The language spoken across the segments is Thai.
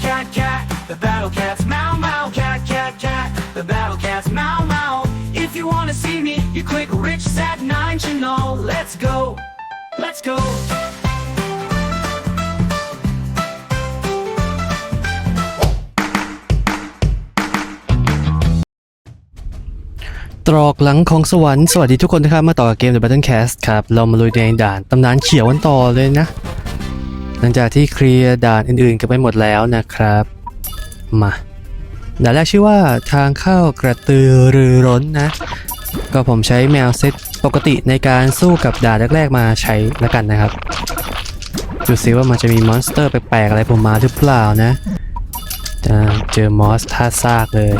cat, cat, cat. The battle cat's meow, meow, cat, cat, cat. The battle cat's meow, meow. If you wanna see me, you click Rich Sat 9 channel. Let's go. Let's go. ตรอกหลังของสวรรค์ สวัสดีทุกคนนะครับ มาต่อกับเกม The Battle Cast ครับ เรามาลุยในด่านตำนานเขียวกันต่อเลยนะ หลังจากที่เคลียร์ด่านอื่นๆกันไปหมดแล้วนะครับ มาด่านแรกชื่อว่าทางเข้ากระตือรือร้นนะ ก็ผมใช้แมวเซตปกติในการสู้กับด่านแรกๆมาใช้แล้วกันนะครับดูซิว่ามันจะมีมอนสเตอร์แปลกๆอะไรผมมาหรือเปล่านะจะเจอมอสท่าซากเลย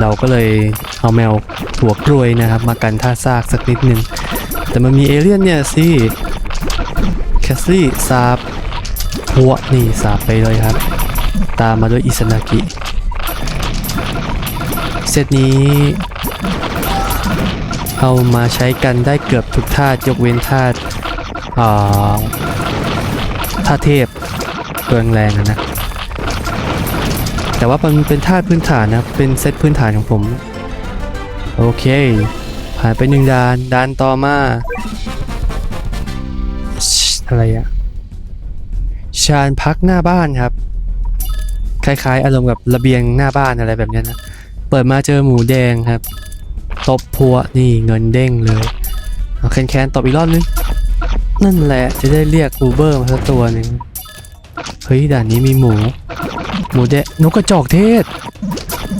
เราก็เลยเอาแมวถั่วกล้วยนะครับ มากันท่าซากสักนิดนึงแต่มันมีเอเลี่ยนเนี่ยสิ สซี่สาบหัวนี่สาบไปเลยครับ ตามมาด้วยอิสนากิเซตนี้ เอามาใช้กันได้เกือบทุกธายกเว้นธาตุอ่าธาเทพเปลืองแรงอะนะ แต่ว่ามันเป็นธาพื้นฐานนะ เป็นเซตพื้นฐานของผม โอเค ผ่านไปหนึ่งดานดานต่อมา อะไรอะชานพักหน้าบ้านครับ คล้ายๆ อารมณ์กับระเบียงหน้าบ้านอะไรแบบนี้นะ เปิดมาเจอหมูแดงครับตบพัวนี่เงินเด้งเลยเอาแคนๆตบอีกรอบนึงนั่นแหละจะได้เรียกอูเบอร์มาสักตัวหนึ่งเฮ้ยด่านนี้มีหมู หมูแดงนกกระจอกเทศ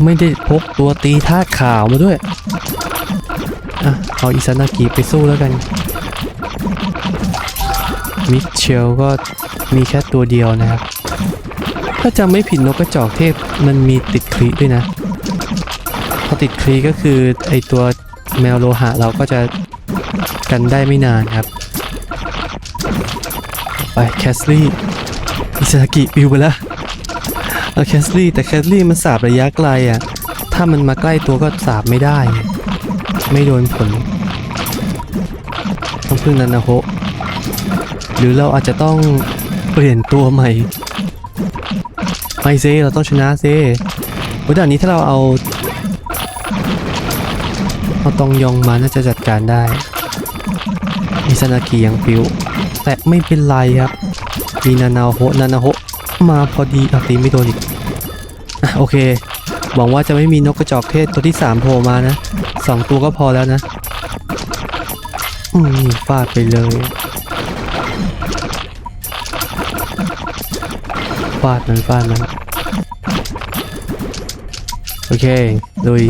ไม่ได้พกตัวตีธาตุขาวมาด้วยอะเอาอิซานากิไปสู้แล้วกัน มิเชลก็มีแค่ตัวเดียวนะครับ ถ้าจำไม่ผิดนกกระจอกเทศมันมีติดคลีด้วยนะ พอติดคลีก็คือไอตัวแมวโลหะเราก็จะกันได้ไม่นานครับ ไปแคสลี่อิซากิปิวไปแล้วเอาแคสลี่แต่แคสลี่มันสาบระยะไกลอะ ถ้ามันมาใกล้ตัวก็สาบไม่ได้ ไม่โดนผลต้องพึ่งนันนะโฮะ หรือเราอาจจะต้องเปลี่ยนตัวใหม่ไม่เซเราต้องชนะเซโอ้ด่านนี้ถ้าเราเอาเอาตองยองมาน่าจะจัดการได้มิซานากิยังปิว แต่ไม่เป็นไรครับมีนานาโฮนานาโฮมาพอดีเอาตีไม่โดนอีกโอเคหวังว่าจะไม่มีนกกระจอกเทศตัวที่สามโผล่มานะสองตัวก็พอแล้วนะ อืมฟาดไปเลย ฟาดมันฟาดมันโอเคลุย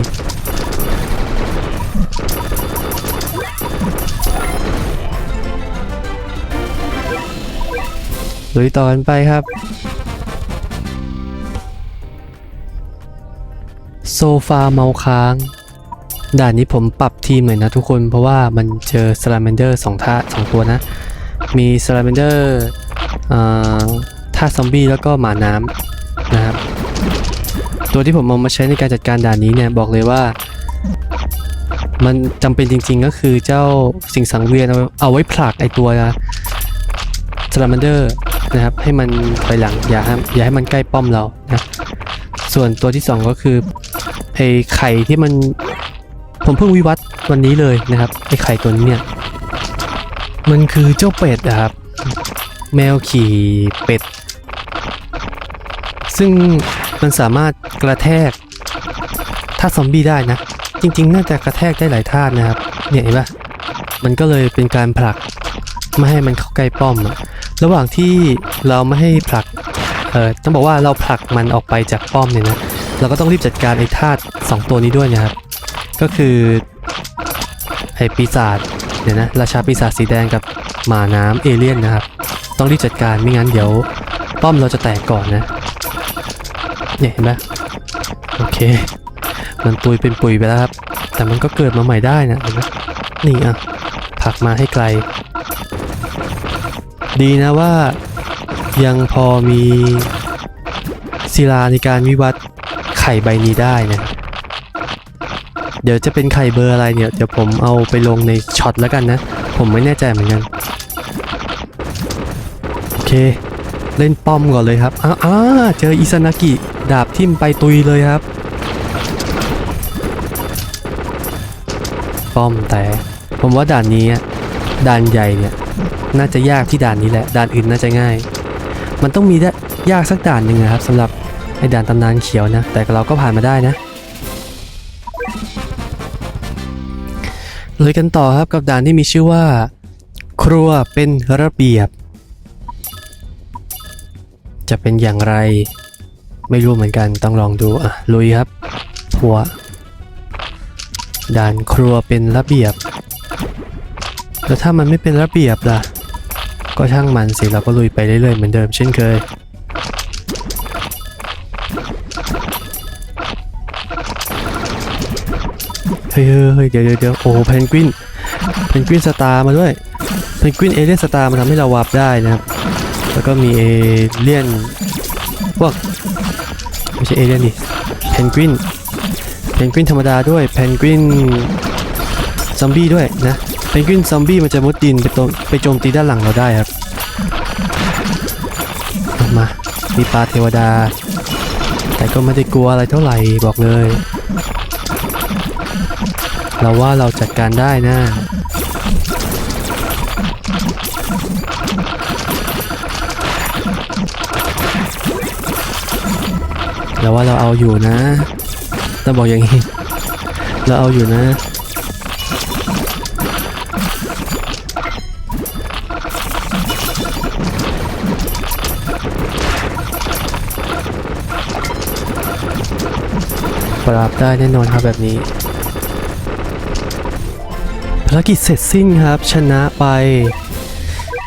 ลุยต่อกันไปครับ โซฟาเมาค้าง ด่านนี้ผมปรับทีมหน่อยนะทุกคนเพราะว่ามันเจอสลาเมนเดอร์สองท่าสองตัวนะ มีสลาเมนเดอร์ท่า ซอมบี้แล้วก็หมาน้ำนะครับ ตัวที่ผมเอามาใช้ในการจัดการด่านนี้เนี่ยบอกเลยว่า มันจำเป็นจริงๆก็คือเจ้าสิ่งสังเวียนเอาไว้ผลักไอตัวสลาเมนเดอร์นะครับ ให้มันไปหลังอย่าให้อย่าให้มันใกล้ป้อมเรานะส่วนตัวที่สองก็คือไอไข่ที่มันผมเพิ่งวิวัฒน์วันนี้เลยนะครับไอไข่ตัวนี้เนี่ยมันคือเจ้าเป็ดนะครับ แมวขี่เป็ด ซึ่งมันสามารถกระแทกท่าซอมบี้ได้นะ จริง ๆ น่าจะกระแทกได้หลายท่านะครับ เนี่ยเห็นปะมันก็เลยเป็นการผลักไม่ให้มันเข้าใกล้ป้อมอะระหว่างที่เราไม่ให้ผลักเออต้องบอกว่าเราผลักมันออกไปจากป้อมเนี่ยนะเราก็ต้องรีบจัดการไอ้ธาตุสองตัวนี้ด้วยนะครับ ก็คือไอ้ปีศาจเดี๋ยนะราชาปีศาจสีแดงกับหมาน้ำเอเลี่ยนนะครับ ต้องรีบจัดการไม่งั้นเดี๋ยว ป้อมเราจะแตกก่อนนะ เนี่ยเห็นไหมโอเค มันตุยเป็นปุ๋ยไปแล้วครับ แต่มันก็เกิดมาใหม่ได้นะเห็นไหมนี่อะผลักมาให้ไกล ดีนะว่ายังพอมีศิลาในการวิวัฒน์ไข่ใบนี้ได้นะเดี๋ยวจะเป็นไข่เบอร์อะไรเนี่ยเดี๋ยวผมเอาไปลงในช็อตแล้วกันนะ ผมไม่แน่ใจเหมือนกัน โอเค เล่นป้อมก่อนเลยครับอ้าอ้าเจออิซานากิ ดาบทิ่มไปตุยเลยครับ ป้อมแต่ ผมว่าด่านนี้ด่านใหญ่เนี่ย น่าจะยากที่ด่านนี้แหละ ด่านอื่นน่าจะง่าย มันต้องมีได้ยากสักด่านหนึ่งนะครับสำหรับไอ้ด่านตำนานเขียวนะ แต่เราก็ผ่านมาได้นะเลยกันต่อครับกับด่านที่มีชื่อว่า ครัวเป็นระเบียบ จะเป็นอย่างไร ไม่รู้เหมือนกันต้องลองดูอะลุยครับทัวด่านครัวเป็นระเบียบ แล้วถ้ามันไม่เป็นระเบียบล่ะ ก็ช่างมันสิเราก็ลุยไปเรื่อยๆเหมือนเดิมเช่นเคย เฮ้ยเฮ้ยเดี๋ยวเดี๋ยวโอ้เพนกวินเพนกวินสตาร์มาด้วยเพนกวินเอเลียนสตาร์มาทำให้เราวาร์ปได้นะครับ แล้วก็มีเอเลียนพวก ช่เอเลียนดิเพนกวินเพนกวินธรรมดาด้วยเพนกวินซอมบี้ด้วยนะเพนกวินซอมบี้มันจะมุดดินไปโจมไปโจมตีด้านหลังเราได้ครับ มา มีปลาเทวดา แต่ก็ไม่ได้กลัวอะไรเท่าไหร่บอกเลย เราว่าเราจัดการได้นะ เราว่าเราเอาอยู่นะต้องบอกอย่างนี้ เราเอาอยู่นะปราบได้แน่นอนครับแบบนี้ภารกิจเสร็จสิ้นครับ ชนะไป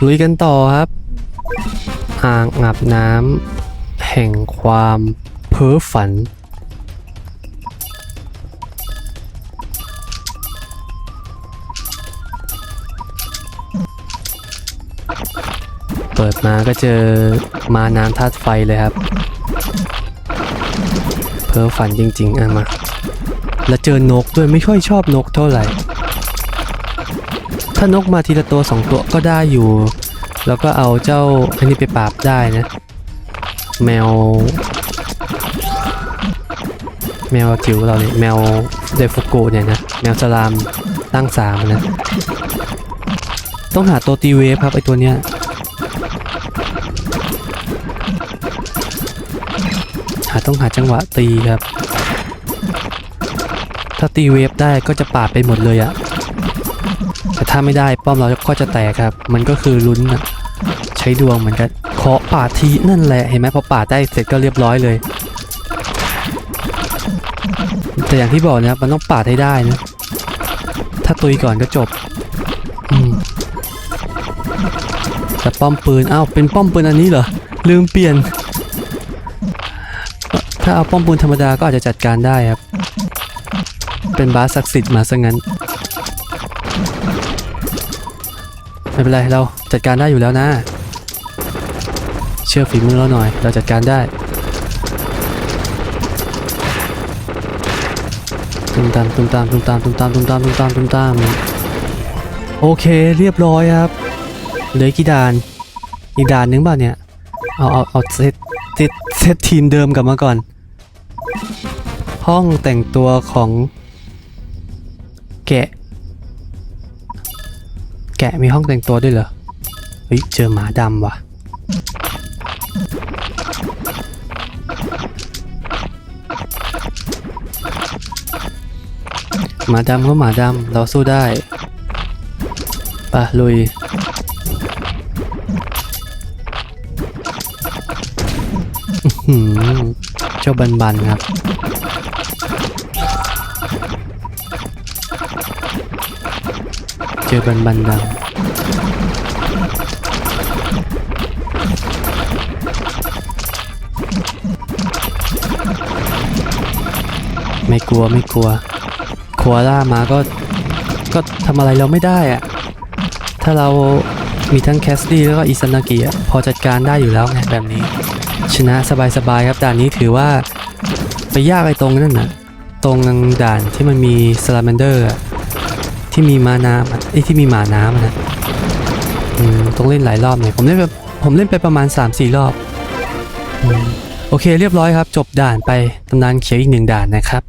ลุยกันต่อครับ อ่างอาบน้ำแห่งความ เพ้อฝัน เปิดมาก็เจอมาน้ำธาตุไฟเลยครับ เพ้อฝันจริง ๆ อะมา แล้วเจอนกด้วยไม่ค่อยชอบนกเท่าไหร่ ถ้านกมาทีละตัวสองตัวก็ได้อยู่ แล้วก็เอาเจ้าอันนี้ไปปราบได้นะ แมว แมวจิ๋วเราเนี่ยแมวเดฟุกุเนี่ยนะแมวสลามตั้งสามนะ ต้องหาตัวตีเวฟครับไอตัวเนี้ยหาต้องหาจังหวะตีครับ ถ้าตีเวฟได้ก็จะปาดไปหมดเลยอะแต่ถ้าไม่ได้ป้อมเราก็จะแตกครับ มันก็คือลุ้นอะใช้ดวงเหมือนกันเคาะปาดทีนั่นแหละเห็นไหมพอปาดได้เสร็จก็เรียบร้อยเลย แต่อย่างที่บอกนะครับมันต้องปาดให้ได้นะ ถ้าตุยก่อนก็จบแต่ป้อมปืนอ้าวเป็นป้อมปืนอันนี้เหรอลืมเปลี่ยน ถ้าเอาป้อมปืนธรรมดาก็อาจจะจัดการได้ครับ เป็นบาสศักดิ์สิทธิ์มาซะงั้นไม่เป็นไรเราจัดการได้อยู่แล้วนะ เชื่อฝีมือเราหน่อย เราจัดการได้ ตุ้มตามตุ้มตามตุ้มตามตุ้มตามตุ้มตามตุ้มตามตุ้มตามโอเคเรียบร้อยครับเหลือกี่ด่านอีกด่านนึงเปล่าเนี่ยเอาเอาเอาเซตเซตเซตทีมเดิมกลับมาก่อน ห้องแต่งตัวของ แกะ แกะมีห้องแต่งตัวด้วยเหรอเฮ้ยเจอหมาดำว่ะ หมาดำก็หมาดำเราสู้ได้ปะลุย เจ้าบันบันครับ เจอบันบันดังไม่กลัวไม่กลัว คอาล่ามาก็ก็ทำอะไรเราไม่ได้อะถ้าเรามีทั้งแคสตี้แล้วก็อิซานากิอะพอจัดการได้อยู่แล้วไงแบบนี้ ชนะสบายๆครับด่านนี้ถือว่าไปยากไอ้ตรงนั่นนะตรงด่านที่มันมีสลา m มนเดอร์ที่มีมาน้ำไอ้ที่มีหมาน้ำอะนะอืมต้องเล่นหลายรอบเนี่ยผมเล่นแบบผมเล่นไปประมาณ 3-4 รอบอโอเคเรียบร้อยครับ จบด่านไปตำนานเขียวอีกหนึ่งด่านนะครับ